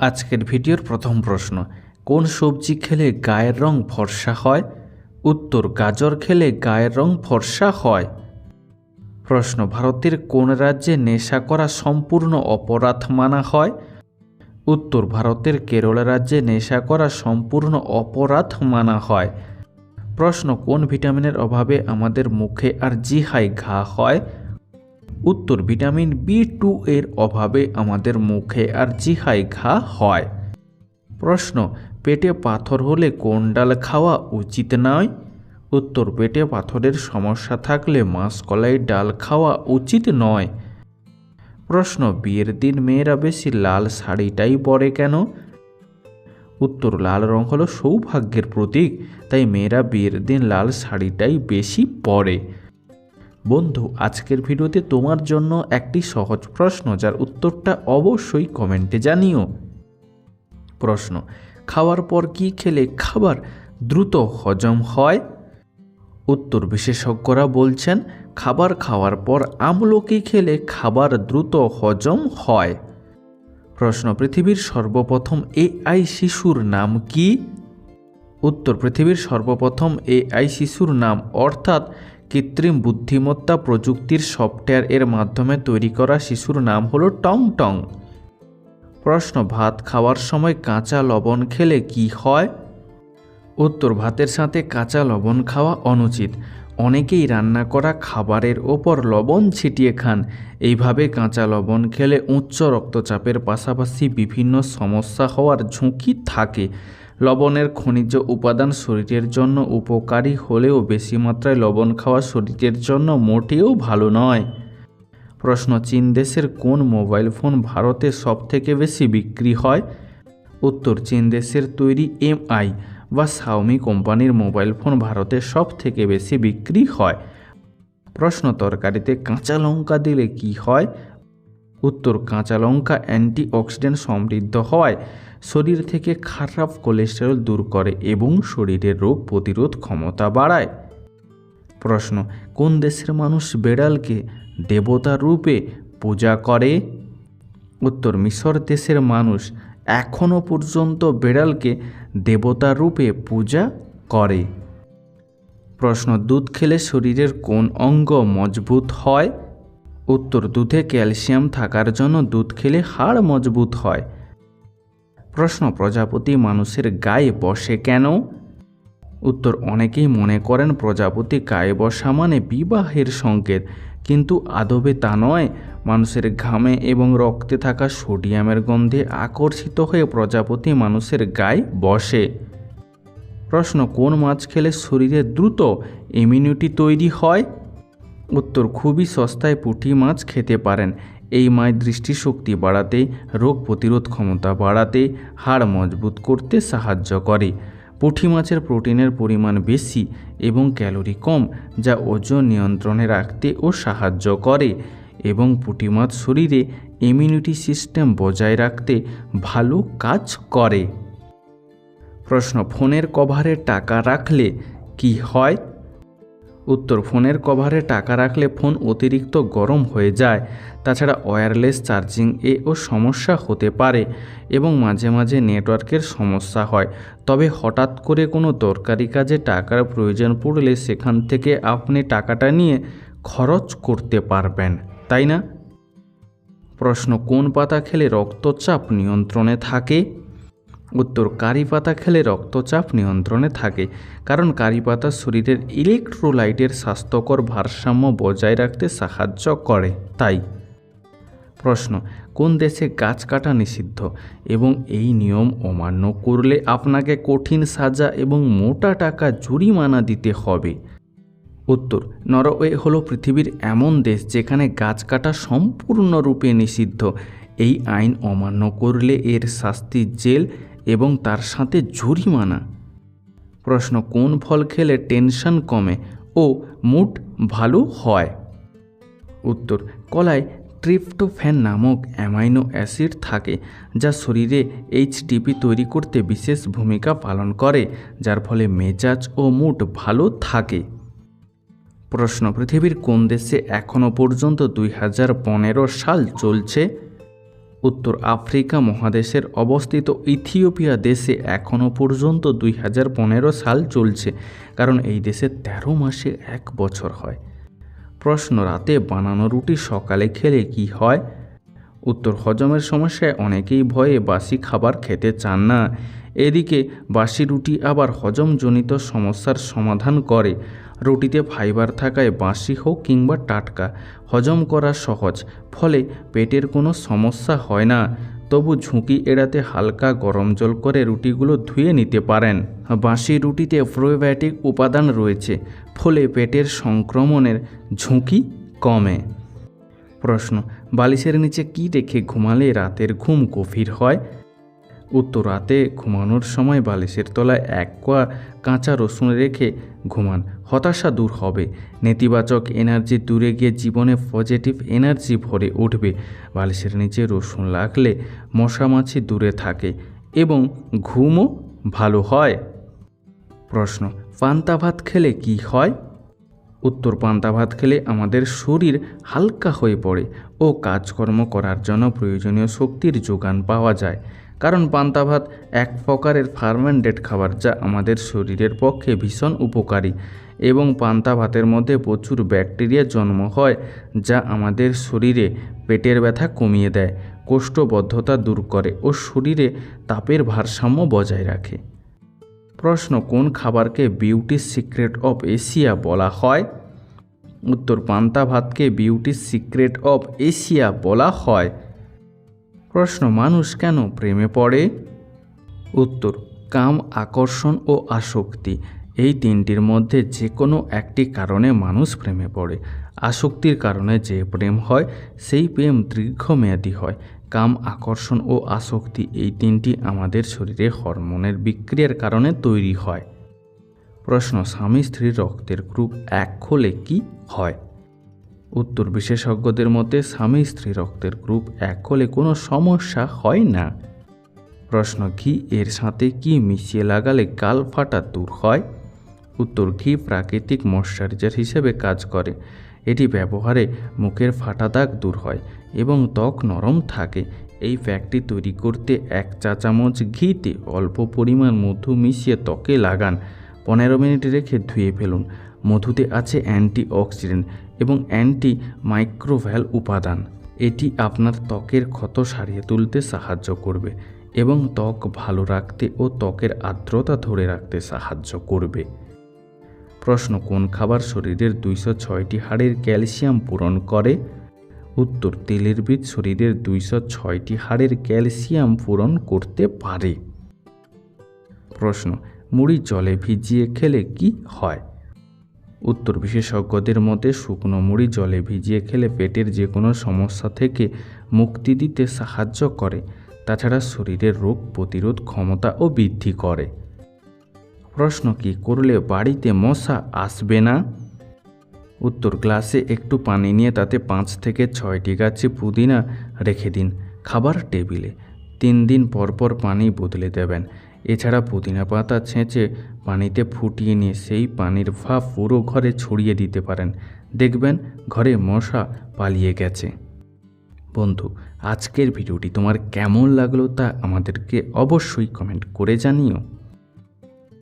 আজকের ভিডিওর প্রথম প্রশ্ন, কোন সবজি খেলে গায়ের রং ফর্সা হয়? উত্তর, গাজর খেলে গায়ের রং ফর্সা হয়। প্রশ্ন, ভারতের কোন রাজ্যে নেশা করা সম্পূর্ণ অপরাধ মানা হয়? উত্তর, ভারতের কেরল রাজ্যে নেশা করা সম্পূর্ণ অপরাধ মানা হয়। প্রশ্ন, কোন ভিটামিনের অভাবে আমাদের মুখে আর জিহায় ঘা হয়? উত্তর ভিটামিন বি টু এর অভাবে আমাদের মুখে আর জিহায় ঘা হয়। প্রশ্ন, পেটে পাথর হলে কোন ডাল খাওয়া উচিত নয়? উত্তর, পেটে পাথরের সমস্যা থাকলে মাসকলাই ডাল খাওয়া উচিত নয়। প্রশ্ন, বিয়ের দিন মেয়েরা বেশি লাল শাড়িটাই পরে কেন? উত্তর, লাল রং হলো সৌভাগ্যের প্রতীক, তাই মেয়েরা বিয়ের দিন লাল শাড়িটাই বেশি পরে। বন্ধু, আজকের ভিডিওতে তোমার জন্য একটি সহজ প্রশ্ন, যার উত্তরটা অবশ্যই কমেন্টে জানিও। প্রশ্ন, খাওয়ার পর কি খেলে খাবার দ্রুত হজম হয়? উত্তর, বিশেষজ্ঞরা বলছেন, খাবার খাওয়ার পর আমলকি খেলে খাবার দ্রুত হজম হয়। প্রশ্ন, পৃথিবীর সর্বপ্রথম এআই শিশুর নাম কি? উত্তর, পৃথিবীর সর্বপ্রথম এআই শিশুর নাম অর্থাৎ কৃত্রিম বুদ্ধিমত্তা প্রযুক্তির সফটওয়্যার এর মাধ্যমে তৈরি করা শিশুর নাম হলো টং টং। প্রশ্ন, ভাত খাওয়ার সময় কাঁচা লবণ খেলে কি হয়? উত্তর, ভাতের সাথে কাঁচা লবণ খাওয়া অনুচিত। অনেকেই রান্না করা খাবারের ওপর লবণ ছিটিয়ে খান। এইভাবে কাঁচা লবণ খেলে উচ্চ রক্তচাপের পাশাপাশি বিভিন্ন সমস্যা হওয়ার ঝুঁকি থাকে। লবণের খনিজ উপাদান শরীরের জন্য উপকারী হলেও বেশি মাত্রায় লবণ খাওয়া শরীরের জন্য মোটেও ভালো নয়। প্রশ্ন, চীন দেশের কোন মোবাইল ফোন ভারতে সবথেকে বেশি বিক্রি হয়? উত্তর, চীন দেশের তৈরি এমআই বা সাউমি কোম্পানির মোবাইল ফোন ভারতে সব থেকে বেশি বিক্রি হয়। প্রশ্ন, তরকারিতে কাঁচা লঙ্কা দিলে কি হয়? উত্তর, কাঁচা লঙ্কা অ্যান্টি অক্সিডেন্ট সমৃদ্ধ হওয়ায় শরীর থেকে খারাপ কোলেস্টেরল দূর করে এবং শরীরের রোগ প্রতিরোধ ক্ষমতা বাড়ায়। প্রশ্ন, কোন দেশের মানুষ বেড়ালকে দেবতা রূপে পূজা করে? উত্তর, মিশর দেশের মানুষ এখনও পর্যন্ত বেড়ালকে দেবতা রূপে পূজা করে। প্রশ্ন, দুধ খেলে শরীরের কোন অঙ্গ মজবুত হয়? উত্তর, দুধে ক্যালসিয়াম থাকার জন্য দুধ খেলে হাড় মজবুত হয়। প্রশ্ন, প্রজাপতি মানুষের গায়ে বসে কেন? উত্তর, অনেকেই মনে করেন প্রজাপতি গায়ে বসা মানে বিবাহের সংকেত। কিন্তু আদবে তা নয়, মানুষের ঘামে এবং রক্তে থাকা সোডিয়ামের গন্ধে আকর্ষিত হয়ে প্রজাপতি মানুষের গায়ে বসে। প্রশ্ন, কোন মাছ খেলে শরীরে দ্রুত ইমিউনিটি তৈরি হয়? উত্তর, খুবই সস্তায় পুঁটি মাছ খেতে পারেন। এই মাছ দৃষ্টিশক্তি বাড়াতে, রোগ প্রতিরোধ ক্ষমতা বাড়াতে হাড় মজবুত করতে সাহায্য করে। পুঁটি মাছের প্রোটিনের পরিমাণ বেশি এবং ক্যালোরি কম, যা ওজন নিয়ন্ত্রণে রাখতে ও সাহায্য করে এবং পুঁটি মাছ শরীরে ইমিউনিটি সিস্টেম বজায় রাখতে ভালো কাজ করে। প্রশ্ন, ফোনের কভারে টাকা রাখলে কি হয়? উত্তর, ফোনের কভারে টাকা রাখলে ফোন অতিরিক্ত গরম হয়ে যায়। তাছাড়া ওয়্যারলেস চার্জিং এ ও সমস্যা হতে পারে এবং মাঝে মাঝে নেটওয়ার্কের সমস্যা হয়। তবে হঠাৎ করে কোনো দরকারি কাজে টাকার প্রয়োজন পড়লে সেখান থেকে আপনি টাকাটা নিয়ে খরচ করতে পারবেন, তাই না? প্রশ্ন, কোন পাতা খেলে রক্তচাপ নিয়ন্ত্রণে থাকে? উত্তর, কারি পাতা খেলে রক্তচাপ নিয়ন্ত্রণে থাকে, কারণ কারি পাতা শরীরের ইলেকট্রোলাইটের স্বাস্থ্যকর ভারসাম্য বজায় রাখতে সাহায্য করে। তাই প্রশ্ন, কোন দেশে গাছ কাটা নিষিদ্ধ? এবং এই নিয়ম অমান্য করলে আপনাকে কঠিন সাজা এবং মোটা টাকা জরিমানা দিতে হবে। উত্তর, নরওয়ে হলো পৃথিবীর এমন দেশ যেখানে গাছ কাটা সম্পূর্ণরূপে নিষিদ্ধ। এই আইন অমান্য করলে এর শাস্তি জেল এবং তার সাথে জরিমানা। প্রশ্ন, কোন ফল খেলে টেনশন কমে ও মুড ভালো হয়? উত্তর, কলায় ট্রিপ্টোফ্যান নামক অ্যামাইনো অ্যাসিড থাকে যা শরীরে এইচডিপি তৈরি করতে বিশেষ ভূমিকা পালন করে, যার ফলে মেজাজ ও মুড ভালো থাকে। প্রশ্ন, পৃথিবীর কোন দেশে এখনও পর্যন্ত দুই হাজার পনেরো সাল চলছে? উত্তর আফ্রিকা মহাদেশের অবস্থিত ইথিওপিয়া দেশে এখনও পর্যন্ত দুই হাজার পনেরো সাল চলছে, কারণ এই দেশে তেরো মাসে এক বছর হয়। প্রশ্ন, রাতে বানানো রুটি সকালে খেলে কি হয়? উত্তর, হজমের সমস্যায় অনেকেই ভয়ে বাসি খাবার খেতে চান না। এদিকে, বাসি রুটি আবার হজমজনিত সমস্যার সমাধান করে। রুটিতে ফাইবার থাকায় বাসি হোক কিংবা টাটকা, হজম করা সহজ, ফলে পেটের কোনো সমস্যা হয় না। তবু ঝুঁকি এড়াতে হালকা গরম জল করে রুটিগুলো ধুয়ে নিতে পারেন। বাসি রুটিতে প্রোবায়োটিক উপাদান রয়েছে, ফলে পেটের সংক্রমণের ঝুঁকি কমে। প্রশ্ন, বালিশের নিচে কি রেখে ঘুমালে রাতের ঘুম গভীর হয়? উত্তর রাতে ঘুমানোর সময় বালিশের তলায় এক কোয়া কাঁচা রসুন রেখে ঘুমান। হতাশা দূর হবে। নেতিবাচক এনার্জি দূরে গিয়ে জীবনে পজিটিভ এনার্জি ভরে উঠবে। বালিশের নিচে রসুন লাগলে মশামাছি দূরে থাকে এবং ঘুমও ভালো হয়। প্রশ্ন, পান্তা ভাত খেলে কি হয়? উত্তর, পান্তা ভাত খেলে আমাদের শরীর হালকা হয়ে পড়ে ও কাজকর্ম করার জন্য প্রয়োজনীয় শক্তির যোগান পাওয়া যায়। কারণ পান্তা ভাত এক প্রকারের ফার্মেন্টেড খাবার যা আমাদের শরীরের পক্ষে ভীষণ উপকারী এবং পান্তা ভাতের মধ্যে প্রচুর ব্যাকটেরিয়া জন্ম হয় যা আমাদের শরীরে পেটের ব্যথা কমিয়ে দেয়, কোষ্ঠবদ্ধতা দূর করে ও শরীরে তাপের ভারসাম্য বজায় রাখে। প্রশ্ন, কোন খাবারকে বিউটি সিক্রেট অফ এশিয়া বলা হয়? উত্তর, পান্তা ভাতকে বিউটি সিক্রেট অফ এশিয়া বলা হয়। প্রশ্ন, মানুষ কেন প্রেমে পড়ে? উত্তর, কাম, আকর্ষণ ও আসক্তি। এই তিনটির মধ্যে যে কোনো একটি কারণে মানুষ প্রেমে পড়ে। আসক্তির কারণে যে প্রেম হয়, সেই প্রেম দীর্ঘমেয়াদী হয়। কাম, আকর্ষণ ও আসক্তি এই তিনটি আমাদের শরীরে হরমোনের বিক্রিয়ার কারণে তৈরি হয়। প্রশ্ন, স্বামী স্ত্রীর রক্তের গ্রুপ এক হলে কি হয়? উত্তর বিশেষজ্ঞদের মতে, স্বামী স্ত্রী রক্তের গ্রুপ এক হলে কোনো সমস্যা হয় না। প্রশ্ন, ঘি এর সাথে কি মিশিয়ে লাগালে গাল ফাটা দূর হয়? উত্তর, ঘি প্রাকৃতিক ময়শ্চারাইজার হিসেবে কাজ করে। এটি ব্যবহারে মুখের ফাটা দাগ দূর হয় এবং ত্বক নরম থাকে। এই প্যাকটি তৈরি করতে এক চা চামচ ঘিতে অল্প পরিমাণ মধু মিশিয়ে ত্বকে লাগান। পনেরো মিনিট রেখে ধুয়ে ফেলুন। মধুতে আছে অ্যান্টি অক্সিডেন্ট এবং অ্যান্টি মাইক্রোভ্যাল উপাদান। এটি আপনার ত্বকের ক্ষত সারিয়ে তুলতে সাহায্য করবে এবং ত্বক ভালো রাখতে ও ত্বকের আর্দ্রতা ধরে রাখতে সাহায্য করবে। প্রশ্ন, কোন খাবার শরীরের দুইশো ছয়টি হাড়ের ক্যালসিয়াম পূরণ করে? উত্তর, তেলের বীজ শরীরের দুইশো ছয়টি হাড়ের ক্যালসিয়াম পূরণ করতে পারে। প্রশ্ন, মুড়ি জলে ভিজিয়ে খেলে কি হয়? উত্তর বিশেষজ্ঞদের মতে, শুকনো মুড়ি জলে ভিজিয়ে খেলে পেটের যে কোনো সমস্যা থেকে মুক্তি দিতে সাহায্য করে। তাছাড়া শরীরের রোগ প্রতিরোধ ক্ষমতা ও বৃদ্ধি করে। প্রশ্ন, কি করলে বাড়িতে মশা আসবে না? উত্তর, গ্লাসে একটু পানি নিয়ে তাতে পাঁচ থেকে ছয়টি গাছে পুদিনা রেখে দিন। খাবার টেবিলে তিন দিন পর পর পানি বদলে দেবেন। এছাড়া পুদিনা পাতা ছেঁচে পানিতে ফুটিয়ে নিয়ে সেই পানির ভাপ পুরো ঘরে ছড়িয়ে দিতে পারেন। দেখবেন ঘরে মশা পালিয়ে গেছে। বন্ধু, আজকের ভিডিওটি তোমার কেমন লাগল তা আমাদেরকে অবশ্যই কমেন্ট করে জানিও।